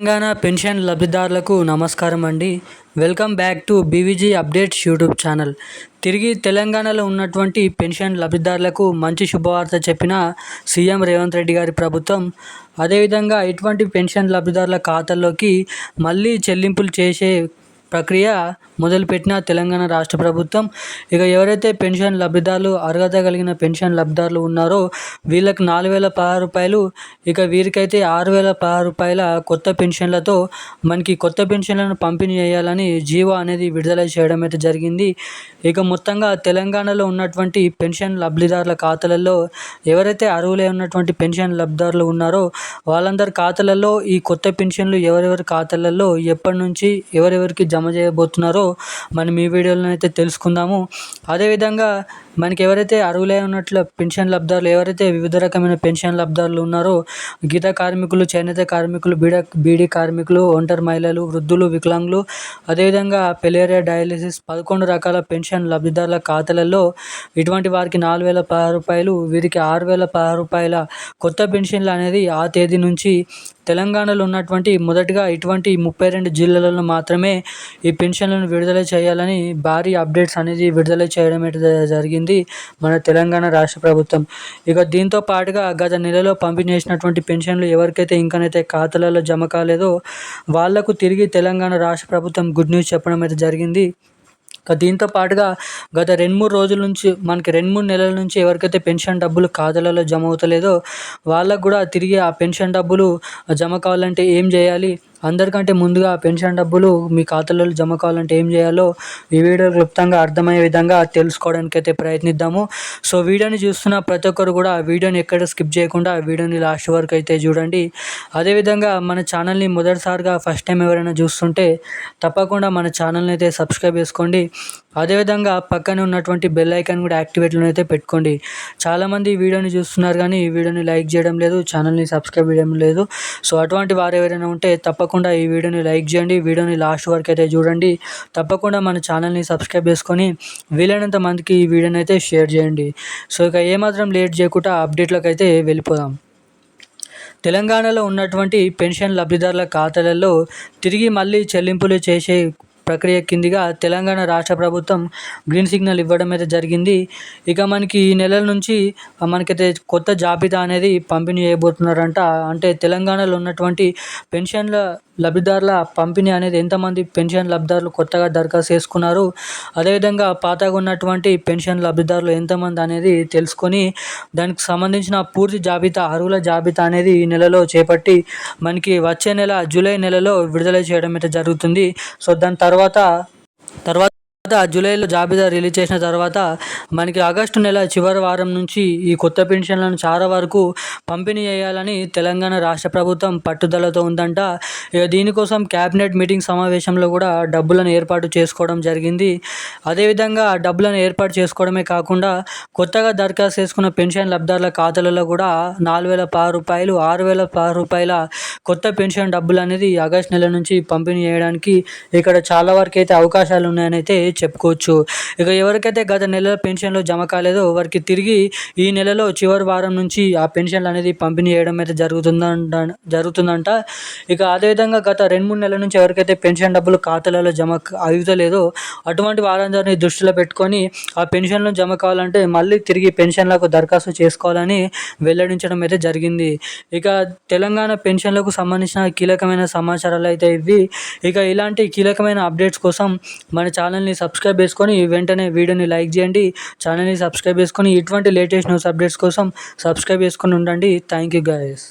Telangana pension లబ్ధిదారులకు నమస్కారం అండి. Welcome back to B V G updates YouTube channel. తిరిగి తెలంగాణలో ఉన్నటువంటి పెన్షన్ లబ్ధిదారులకు మంచి శుభవార్త చెప్పిన సీఎం రేవంత్ రెడ్డి గారి ప్రభుత్వం అదేవిధంగా ఇటువంటి పెన్షన్ లబ్ధిదారుల ఖాతాల్లోకి మళ్ళీ చెల్లింపులు చేసే ప్రక్రియ మొదలుపెట్టిన తెలంగాణ రాష్ట్ర ప్రభుత్వం. ఇక ఎవరైతే పెన్షన్ లబ్ధిదారులు అర్హత కలిగిన పెన్షన్ లబ్ధిదారులు ఉన్నారో వీళ్ళకి నాలుగు వేల పదహారు రూపాయలు ఇక వీరికైతే ఆరు వేల పదహారు రూపాయల కొత్త పెన్షన్లతో మనకి కొత్త పెన్షన్లను పంపిణీ చేయాలని జీవో అనేది విడుదల చేయడం అయితే జరిగింది. ఇక మొత్తంగా తెలంగాణలో ఉన్నటువంటి పెన్షన్ లబ్ధిదారుల ఖాతాలలో ఎవరైతే అర్హులై ఉన్నటువంటి పెన్షన్ లబ్ధిదారులు ఉన్నారో వాళ్ళందరి ఖాతాలలో ఈ కొత్త పెన్షన్లు ఎవరెవరి ఖాతాలలో ఎప్పటి నుంచి ఎవరెవరికి జమ చేయబోతున్నారో మనం ఈ వీడియోలో అయితే తెలుసుకుందాము. అదేవిధంగా మనకి ఎవరైతే అర్హులై ఉన్నట్లు పెన్షన్ లబ్ధారులు ఎవరైతే వివిధ రకమైన పెన్షన్ లబ్ధారులు ఉన్నారో గీత కార్మికులు చేనేత కార్మికులు బీడ బీడీ కార్మికులు ఒంటరి మహిళలు వృద్ధులు వికలాంగులు అదేవిధంగా పెలేరియా డయాలిసిస్ పదకొండు రకాల పెన్షన్ లబ్ధిదారుల ఖాతాలలో ఇటువంటి వారికి నాలుగు వేల పదహారు రూపాయలు వీరికి ఆరు వేల పదహారు రూపాయల కొత్త పెన్షన్లు అనేది ఆ తేదీ నుంచి తెలంగాణలో ఉన్నటువంటి మొదటిగా ఇటువంటి ముప్పై రెండు జిల్లాలలో మాత్రమే ఈ పెన్షన్లను విడుదల చేయాలని భారీ అప్డేట్స్ అనేది విడుదల చేయడం జరిగింది. చేసింది మన తెలంగాణ రాష్ట్ర ప్రభుత్వం. ఇక దీంతో పాటుగా గత నెలలో పంపిణీ చేసినటువంటి పెన్షన్లు ఎవరికైతే ఇంకనైతే ఖాతాలలో జమ కాలేదో వాళ్ళకు తిరిగి తెలంగాణ రాష్ట్ర ప్రభుత్వం గుడ్ న్యూస్ చెప్పడం అయితే జరిగింది. దీంతో పాటుగా గత రెండు మూడు రోజుల నుంచి మనకి రెండు మూడు నెలల నుంచి ఎవరికైతే పెన్షన్ డబ్బులు ఖాతాలలో జమ అవుతలేదో వాళ్ళకు కూడా తిరిగి ఆ పెన్షన్ డబ్బులు జమ కావాలంటే ఏం చేయాలి? అందరికంటే ముందుగా పెన్షన్ డబ్బులు మీ ఖాతాలలో జమ కావాలంటే ఏం చేయాలో ఈ వీడియో క్లుప్తంగా అర్థమయ్యే విధంగా తెలుసుకోవడానికి అయితే ప్రయత్నిద్దాము. సో వీడియోని చూస్తున్న ప్రతి ఒక్కరు కూడా వీడియోని ఎక్కడ స్కిప్ చేయకుండా వీడియోని లాస్ట్ వరకు అయితే చూడండి. అదేవిధంగా మన ఛానల్ని మొదటిసారిగా ఫస్ట్ టైం ఎవరైనా చూస్తుంటే తప్పకుండా మన ఛానల్ని అయితే సబ్స్క్రైబ్ చేసుకోండి. అదేవిధంగా పక్కనే ఉన్నటువంటి బెల్ ఐకాన్ కూడా యాక్టివేట్లో అయితే పెట్టుకోండి. చాలామంది ఈ వీడియోని చూస్తున్నారు కానీ ఈ వీడియోని లైక్ చేయడం లేదు ఛానల్ని సబ్స్క్రైబ్ చేయడం లేదు. సో అటువంటి వారు ఎవరైనా ఉంటే తప్పకుండా ఈ వీడియోని లైక్ చేయండి. వీడియోని లాస్ట్ వరకు అయితే చూడండి. తప్పకుండా మన ఛానల్ని సబ్స్క్రైబ్ చేసుకొని వీలైనంత మందికి ఈ వీడియోని అయితే షేర్ చేయండి. సో ఇక ఏమాత్రం లేట్ చేయకుండా అప్డేట్లకు అయితే వెళ్ళిపోదాం. తెలంగాణలో ఉన్నటువంటి పెన్షన్ లబ్ధిదారుల ఖాతాలలో తిరిగి మళ్ళీ చెల్లింపులు చేసే ప్రక్రియ కిందిగా తెలంగాణ రాష్ట్ర ప్రభుత్వం గ్రీన్ సిగ్నల్ ఇవ్వడం అయితే జరిగింది. ఇక మనకి ఈ నెలల నుంచి మనకైతే కొత్త జాబితా అనేది పంపిణీ చేయబోతున్నారంట. అంటే తెలంగాణలో ఉన్నటువంటి పెన్షన్ల లబ్ధిదారుల పంపిణీ అనేది ఎంతమంది పెన్షన్ లబ్ధిదారులు కొత్తగా దరఖాస్తు చేసుకున్నారు? అదేవిధంగా పాతగా ఉన్నటువంటి పెన్షన్ లబ్ధిదారులు ఎంతమంది అనేది తెలుసుకొని దానికి సంబంధించిన పూర్తి జాబితా అర్హుల జాబితా అనేది ఈ నెలలో చేపట్టి మనకి వచ్చే నెల జూలై నెలలో విడుదల చేయడం అయితే జరుగుతుంది. సో దాని తర్వాత తర్వాత జూలైలో జాబితా రిలీజ్ చేసిన తర్వాత మనకి ఆగస్టు నెల చివరి వారం నుంచి ఈ కొత్త పెన్షన్లను చాలా వరకు పంపిణీ చేయాలని తెలంగాణ రాష్ట్ర ప్రభుత్వం పట్టుదలతో ఉందంట. ఇక దీనికోసం క్యాబినెట్ మీటింగ్ సమావేశంలో కూడా డబ్బులను ఏర్పాటు చేసుకోవడం జరిగింది. అదేవిధంగా డబ్బులను ఏర్పాటు చేసుకోవడమే కాకుండా కొత్తగా దరఖాస్తు చేసుకున్న పెన్షన్ లబ్ధారుల ఖాతాలలో కూడా నాలుగు వేల పది రూపాయలు ఆరు వేల పది రూపాయల కొత్త పెన్షన్ డబ్బులు అనేది ఆగస్ట్ నెల నుంచి పంపిణీ చేయడానికి ఇక్కడ చాలా వరకు అయితే అవకాశాలు ఉన్నాయని అయితే చెప్పుకోవచ్చు. ఇక ఎవరికైతే గత నెలలో పెన్షన్లు జమ కాలేదో వారికి తిరిగి ఈ నెలలో చివరి వారం నుంచి ఆ పెన్షన్లు అనేది పంపిణీ చేయడం అయితే జరుగుతుందంట జరుగుతుందంట. ఇక అదేవిధంగా గత రెండు మూడు నెలల నుంచి ఎవరికైతే పెన్షన్ డబ్బులు ఖాతాలలో జమ అవుతలేదో అటువంటి వారందరినీ దృష్టిలో పెట్టుకొని ఆ పెన్షన్లు జమ కావాలంటే మళ్ళీ తిరిగి పెన్షన్లకు దరఖాస్తు చేసుకోవాలని వెల్లడించడం అయితే జరిగింది. ఇక తెలంగాణ పెన్షన్లకు సంబంధించిన కీలకమైన సమాచారాలు అయితే ఇవి. ఇక ఇలాంటి కీలకమైన అప్డేట్స్ కోసం మన ఛానల్ని సబ్స్క్రైబ్ చేసుకొని వెంటనే వీడియోని లైక్ చేయండి. ఛానల్ని సబ్స్క్రైబ్ చేసుకొని ఇటువంటి లేటెస్ట్ న్యూస్ అప్డేట్స్ కోసం సబ్స్క్రైబ్ చేసుకొని ఉండండి. Thank you guys